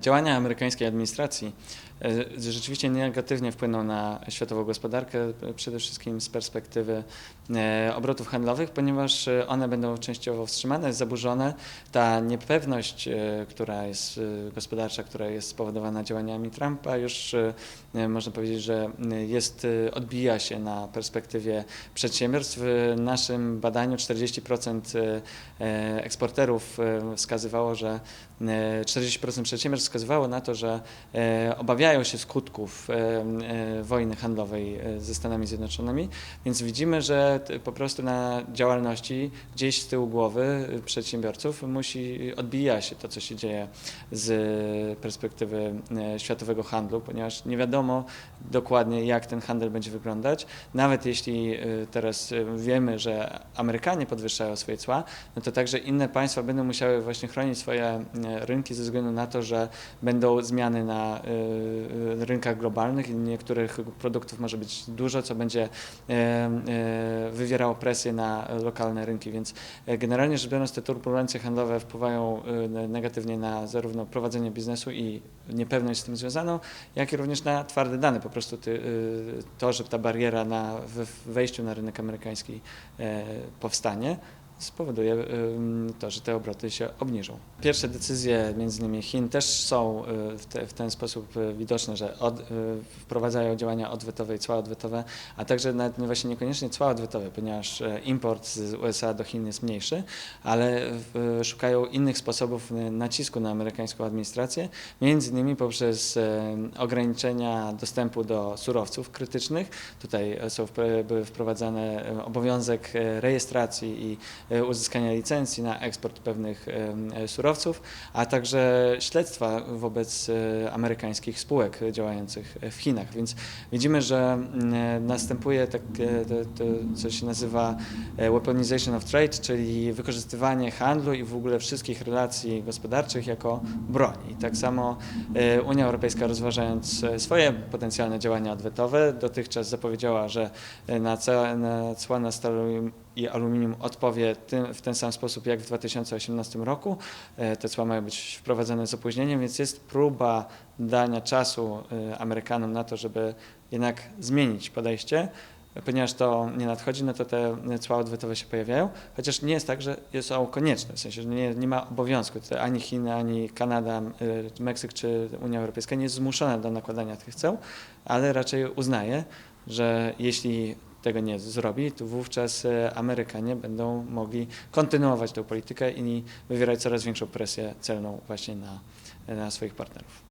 Działania amerykańskiej administracji e, rzeczywiście negatywnie wpłyną na światową gospodarkę, e, przede wszystkim z perspektywy e, obrotów handlowych, ponieważ one będą częściowo wstrzymane, zaburzone. Ta niepewność, która jest gospodarcza, która jest spowodowana działaniami Trumpa, już można powiedzieć, że jest, odbija się na perspektywie przedsiębiorstw. W naszym badaniu 40% e, e, eksporterów wskazywało, że e, 40% przedsiębiorstw wskazywało na to, że e, obawiają się skutków e, e, wojny handlowej ze Stanami Zjednoczonymi, więc widzimy, że po prostu na działalności gdzieś z tyłu głowy przedsiębiorców musi odbija się to, co się dzieje z perspektywy światowego handlu, ponieważ nie wiadomo dokładnie, jak ten handel będzie wyglądać. Nawet jeśli teraz wiemy, że Amerykanie podwyższają swoje cła, no to także inne państwa będą musiały właśnie chronić swoje rynki ze względu na to, że będą zmiany na e, rynkach globalnych i niektórych produktów może być dużo, co będzie e, wywierało presję na lokalne rynki, więc e, generalnie rzecz biorąc te turbulencje handlowe wpływają e, negatywnie na zarówno prowadzenie biznesu i niepewność z tym związaną, jak i również na twarde dane. Po prostu ty, y, to, że ta bariera na we- wejściu na rynek amerykański e, powstanie, spowoduje to, że te obroty się obniżą. Pierwsze decyzje między innymi Chin też są y, w, te, w ten sposób y, widoczne, że od, y, wprowadzają działania odwetowe i cła odwetowe, a także nawet nie- właśnie niekoniecznie cła odwetowe, ponieważ e, import z USA do Chin jest mniejszy, ale szukają innych sposobów nacisku na amerykańską administrację, między innymi poprzez e, ograniczenia dostępu do surowców krytycznych. Tutaj e, są, wprowadzane obowiązek rejestracji i uzyskania licencji na eksport pewnych e, e, surowców, a także śledztwa wobec e, amerykańskich spółek działających w Chinach. Więc widzimy, że mm, e, następuje tak, e, to, to, co się nazywa e, weaponization of trade, czyli wykorzystywanie handlu i w ogóle wszystkich relacji gospodarczych jako broni. Tak samo e, Unia Europejska rozważając e, swoje potencjalne działania odwetowe, dotychczas zapowiedziała, że e, na, cła na stal i aluminium odpowie tym, w ten sam sposób jak w 2018 roku. E, Te cła mają być wprowadzone z opóźnieniem, więc jest próba dania czasu e, Amerykanom na to, żeby jednak zmienić podejście. Ponieważ to nie nadchodzi, no to te cła odwetowe się pojawiają, chociaż nie jest tak, że są konieczne, w sensie, że nie, nie ma obowiązku. Ani Chiny, ani Kanada, Meksyk czy Unia Europejska nie jest zmuszona do nakładania tych ceł, ale raczej uznaje, że jeśli tego nie zrobi, to wówczas e, Amerykanie będą mogli kontynuować tę politykę i wywierać coraz większą presję celną właśnie na, na swoich partnerów.